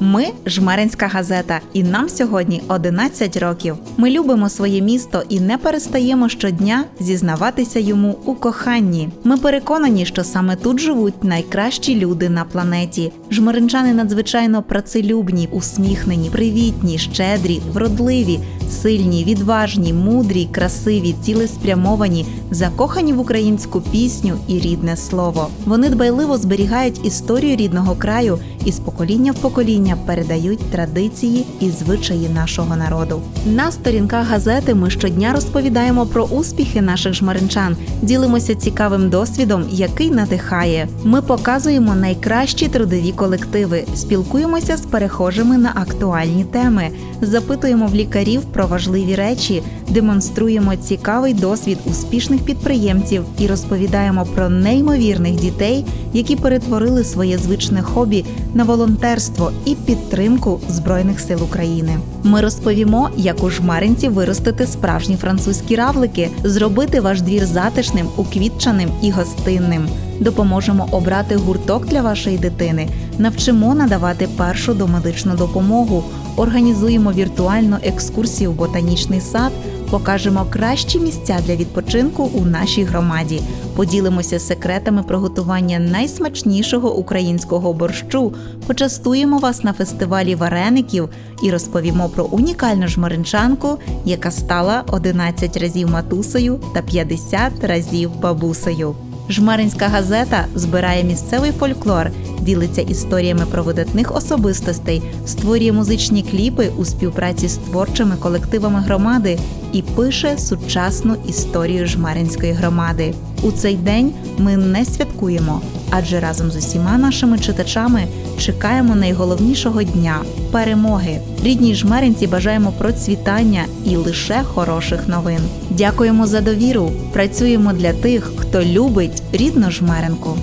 Ми Жмеринська газета, і нам сьогодні 11 років. Ми любимо своє місто і не перестаємо щодня зізнаватися йому у коханні. Ми переконані, що саме тут живуть найкращі люди на планеті. Жмеринчани надзвичайно працелюбні, усміхнені, привітні, щедрі, вродливі, сильні, відважні, мудрі, красиві, цілеспрямовані, закохані в українську пісню і рідне слово. Вони дбайливо зберігають історію рідного краю і з покоління в покоління передають традиції і звичаї нашого народу. На сторінках газети ми щодня розповідаємо про успіхи наших жмаринчан, ділимося цікавим досвідом, який надихає. Ми показуємо найкращі трудові колективи, спілкуємося з перехожими на актуальні теми, запитуємо в лікарів про важливі речі, демонструємо цікавий досвід успішних підприємців і розповідаємо про неймовірних дітей, які перетворили своє звичне хобі на волонтерство і підтримку Збройних сил України. Ми розповімо, як у жмаринці виростити справжні французькі равлики, зробити ваш двір затишним, уквітчаним і гостинним. Допоможемо обрати гурток для вашої дитини, навчимо надавати першу домедичну допомогу, організуємо віртуальну екскурсію в ботанічний сад, покажемо кращі місця для відпочинку у нашій громаді, поділимося секретами приготування найсмачнішого українського борщу, почастуємо вас на фестивалі вареників і розповімо про унікальну жмаринчанку, яка стала 11 разів матусею та 50 разів бабусею. Жмеринська газета збирає місцевий фольклор, ділиться історіями про видатних особистостей, створює музичні кліпи у співпраці з творчими колективами громади і пише сучасну історію жмеринської громади. У цей день ми не святкуємо, адже разом з усіма нашими читачами чекаємо найголовнішого дня перемоги. Рідній жмеринці бажаємо процвітання і лише хороших новин. Дякуємо за довіру. Працюємо для тих, хто любить рідну жмеринку.